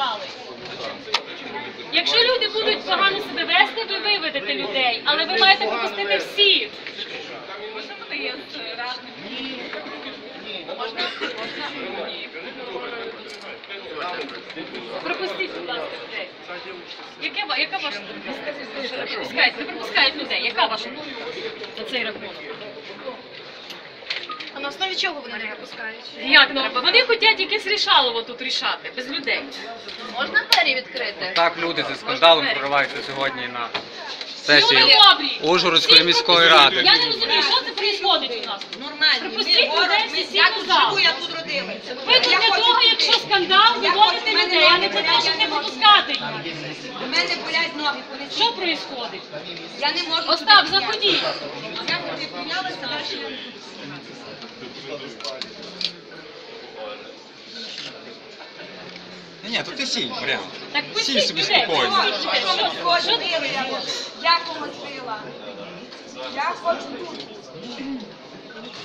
ухвали. Якщо люди будуть погано себе вести, ви виведете людей, але ви маєте пропустити всіх. Можна буде є з. Пропустіть, будь ласка, людей. Яке, ва- яка ваша? Що пропускають? Людей. Яка ваша на цей рахунок? Основі чого вони не пропускають? Як ну, вони хочуть якесь рішалово тут рішати, без людей. Можна двері відкрити? Так люди зі скандалом прориваються сьогодні на сесію Люди добрі. Ужгородської міської ради. Я не розумію, що це відбувається у нас. Нормальні. Пропустіть Ми людей ми- я сіли тут в зал. живу, я тут родилася. Ви тут для того, якщо скандал, Я виводите хочу- в мене людей, а не ноги для того, болять, щоб я не не можу. пропускати їх. У мене болять ноги, понесіть. Що відбувається? Я не можу. Остап, заходіть. Я туди прийнялася, далі. Ні, тут ти сій, Мар'яна. Так Сій собі спокійно. Я помочила. Я хочу тут.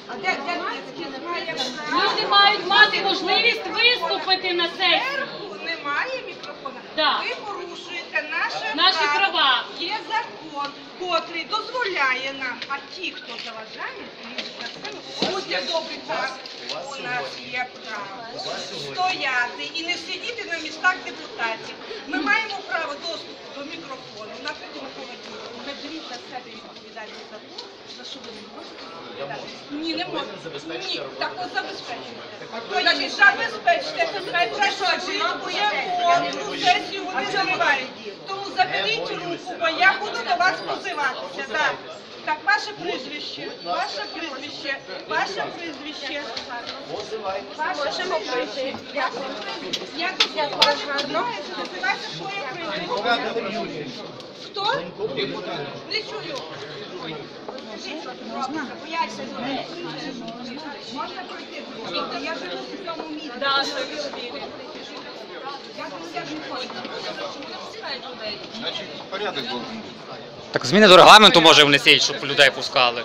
А де, де, Люди мають мати можливість виступити на сесії. Немає мікрофона. Да. Ви порушуєте наше Наші право. права. Є закон, котрий дозволяє нам, а ті, хто заважає, будьте добрі, так, у нас є право стояти і не сидіти на містах депутатів. Ми маємо право доступу до мікрофону, наприклад, поведінку. Ви беріть на себе відповідальність за те, за що ви не можете відповідати. Ні, не можете. Ні, так от забезпечуйте. Забезпечте. Бо я конкурс, сесію вони заривають. Тому заберіть руку, бо я буду до вас позиватися. Так. Ваше прізвище, ваше прізвище, ваше прізвище. Ваше прізвище. Я тут ваше називайте своє прізвище. Хто? Не чую. Можна пройти? ласка? Я живу в цьому місці. Я тут сяджу хочу. Так зміни до регламенту може внесіть, щоб людей пускали.